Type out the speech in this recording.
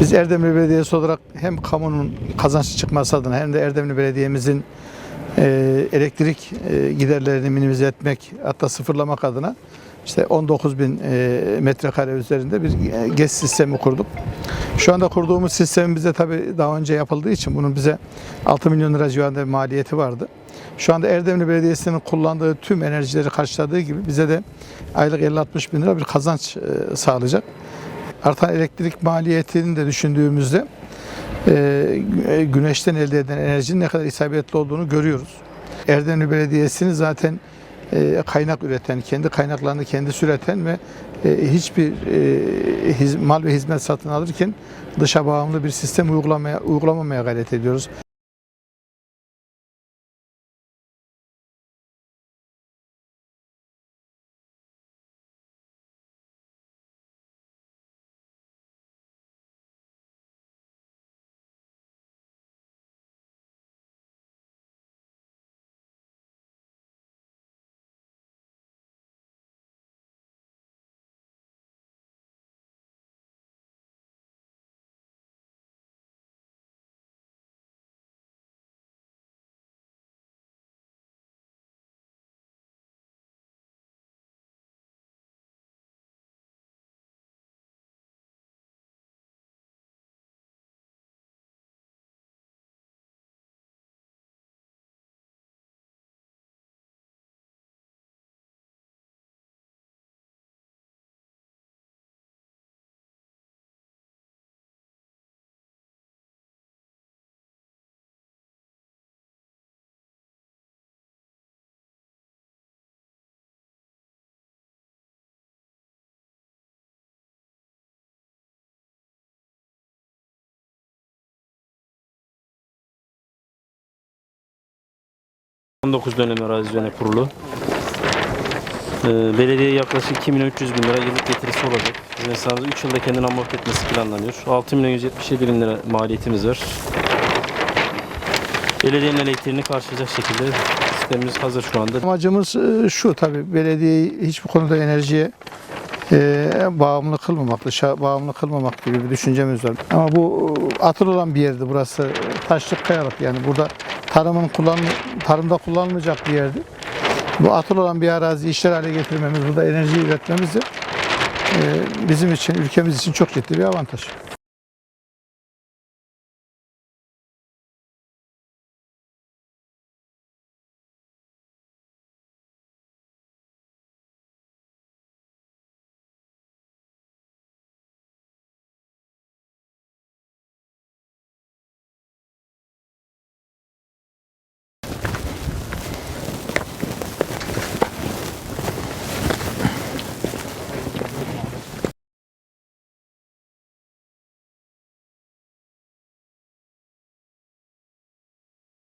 Biz Erdemli Belediyesi olarak hem kamunun kazançlı çıkması adına hem de Erdemli Belediye'mizin e, elektrik e, giderlerini minimize etmek hatta sıfırlamak adına işte 19 bin e, metrekare üzerinde bir GES sistemi kurduk. Şu anda kurduğumuz sistemin bize tabii daha önce yapıldığı için bunun bize 6 milyon lira civarında bir maliyeti vardı. Şu anda Erdemli Belediyesi'nin kullandığı tüm enerjileri karşıladığı gibi bize de aylık 50-60 bin lira bir kazanç sağlayacak. Artan elektrik maliyetini de düşündüğümüzde e, gü- güneşten elde edilen enerjinin ne kadar isabetli olduğunu görüyoruz. Erdemli Belediyesi'nin zaten e, kaynak üreten, kendi kaynaklarını kendisi üreten ve e, hiçbir e, mal ve hizmet satın alırken dışa bağımlı bir sistem uygulamaya uygulamamaya gayret ediyoruz. 19 dönem arazi üzerine kurulu. Ee, belediye yaklaşık 2 milyon 300 bin lira yıllık getirisi olacak. Rönesans'ı 3 yılda kendini amorti etmesi planlanıyor. 6 milyon 177 bin lira maliyetimiz var. Belediyenin elektriğini karşılayacak şekilde sistemimiz hazır şu anda. Amacımız e, şu tabii belediyeyi hiçbir konuda enerjiye e, bağımlı kılmamak, dışa bağımlı kılmamak gibi bir düşüncemiz var. Ama bu e, atıl olan bir yerdi burası. Taşlık kayalık yani burada tarımın kullan tarımda kullanılmayacak bir yerdi. Bu atıl olan bir arazi işler hale getirmemiz, burada enerji üretmemiz de e, bizim için, ülkemiz için çok ciddi bir avantaj.